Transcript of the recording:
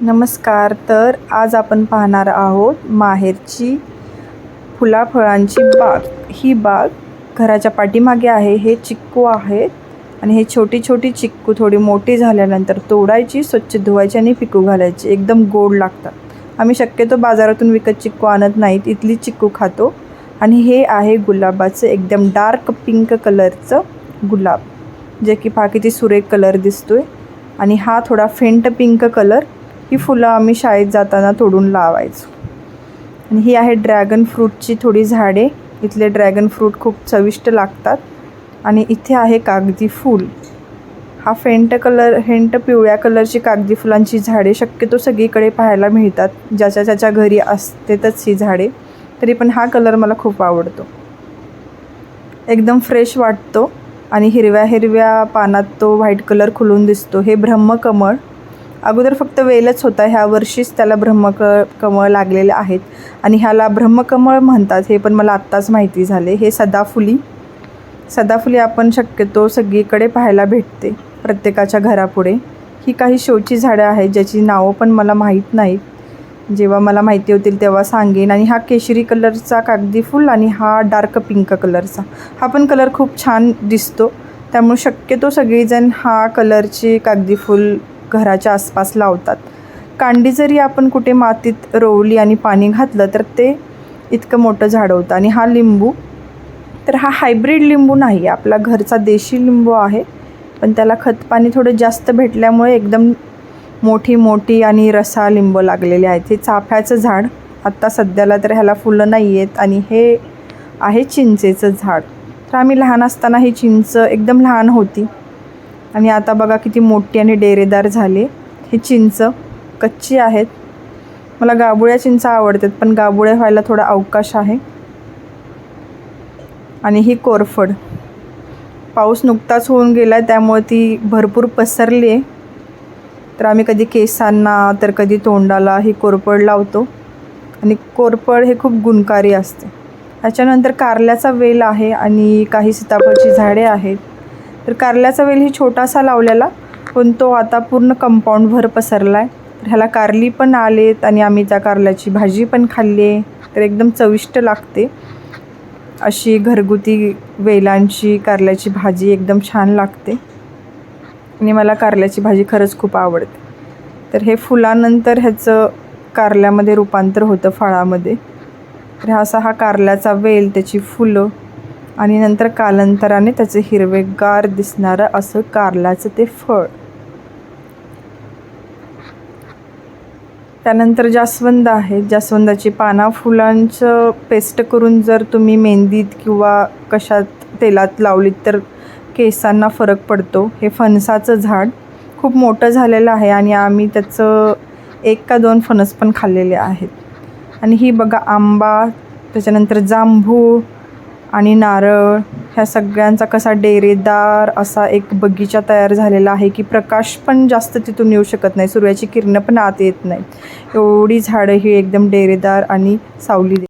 नमस्कार तर आज आपण पाहणार आहोत माहेरची फुलाफळांची बाग. ही बाग घराच्या पाठीमागे आहे हे चिक्कू आहेत आणि हे छोटी छोटी चिक्कू थोडी मोठी झाल्यानंतर तोडायची स्वच्छ धुवायची आणि पिकू घालायची. एकदम गोड लागतात. आम्ही शक्यतो बाजारातून विकत चिक्कू आणत नाहीत इथली चिक्कू खातो. आणि हे आहे गुलाबाचं एकदम डार्क पिंक कलरचं गुलाब जे की पहा किती सुरेख कलर दिसतो आहे आणि हा थोडा फेंट पिंक कलर ही फुलं आम्ही शाळेत जाताना तोडून लावायचो. आणि ही आहे ड्रॅगन फ्रूटची थोडी झाडे. इथले ड्रॅगन फ्रूट खूप चविष्ट लागतात. आणि इथे आहे कागदी फूल. हा फेंट कलर हेंट पिवळ्या कलरची कागदी फुलांची झाडे शक्यतो सगळीकडे पाहायला मिळतात. ज्याच्या त्याच्या घरी असतेतच ही झाडे. तरी पण हा कलर मला खूप आवडतो. एकदम फ्रेश वाटतो. आणि हिरव्या हिरव्या पानात तो व्हाईट कलर खुलून दिसतो. हे ब्रह्मकमळ. अगोदर फक्त वेलच होता. ह्या वर्षीच त्याला ब्रह्मक कमळ लागलेले आहेत. आणि ह्याला ब्रह्मकमळ म्हणतात हे पण मला आत्ताच माहिती झाले. हे सदाफुली. सदाफुली आपण शक्यतो सगळीकडे पाहायला भेटते प्रत्येकाच्या घरापुढे. ही काही शोची झाडं आहेत ज्याची नावं पण मला माहीत नाहीत. जेव्हा मला माहिती होतील तेव्हा सांगेन. आणि हा केशरी कलरचा कागदी फूल आणि हा डार्क पिंक कलरचा. हा पण कलर खूप छान दिसतो. त्यामुळे शक्यतो सगळीजण हा कलरची कागदी फूल घराच्या आसपास लावतात. कांडी जरी आपण कुठे मातीत रोवली आणि पाणी घातलं तर ते इतकं मोठं झाड होतं आणि हा लिंबू तर हा हायब्रिड लिंबू नाही आपला घरचा देशी लिंबू आहे. पण त्याला खतपाणी थोडं जास्त भेटल्यामुळे एकदम मोठी मोठी आणि रसा लिंबू लागलेले आहेत. हे चाफ्याचं झाड आत्ता सध्याला तर ह्याला फुलं नाही आहेत आणि हे आहे चिंचेचं झाड. तर आम्ही लहान असताना ही चिंच एकदम लहान होती. आणि आता बघा किती मोठी आणि डेरेदार झाले. ही चिंच कच्ची आहेत. मला गाबुळ्या चिंच आवडतात पण गाबुळ्या व्हायला थोडा अवकाश आहे. आणि ही कोरफड. पाऊस नुकताच होऊन गेला आहे त्यामुळे ती भरपूर पसरली आहे. तर आम्ही कधी केसांना तर कधी तोंडाला ही कोरफड लावतो. आणि कोरफड हे खूप गुणकारी असते. त्याच्यानंतर कारल्याचा वेल आहे आणि काही सीताफळची झाडे आहेत. तर कारल्याचा वेल ही छोटासा लावलेला पण तो आता पूर्ण कंपाऊंडभर पसरला आहे तर ह्याला कारली पण आलेत आणि आम्ही त्या कारल्याची भाजी पण खाल्ली आहे. तर एकदम चविष्ट लागते. अशी घरगुती वेलांची कारल्याची भाजी एकदम छान लागते. आणि मला कारल्याची भाजी खरंच खूप आवडते. तर हे फुलानंतर ह्याचं कारल्यामध्ये रूपांतर होतं फळामध्ये. तर हा असा हा कारल्याचा वेल त्याची फुलं आणि नंतर कालांतराने त्याचे हिरवेगार दिसणारं असं कारल्याचं ते फळ. त्यानंतर जास्वंद आहे. जास्वंदाची पाना फुलांचं पेस्ट करून जर तुम्ही मेहंदीत किंवा कशात तेलात लावलीत तर केसांना फरक पडतो. हे फणसाचं झाड खूप मोठं झालेलं आहे आणि आम्ही त्याचं एक का दोन फणस पण खाल्लेले आहेत. आणि ही बघा आंबा त्याच्यानंतर जांभूळ आणि नारळ ह्या सगळ्यांचा कसा डेरेदार असा एक बगीचा तयार झालेला आहे की प्रकाश पण जास्त तिथून येऊ शकत नाही. सूर्याची किरणं पण आत येत नाहीत. एवढी झाडं ही एकदम डेरेदार आणि सावली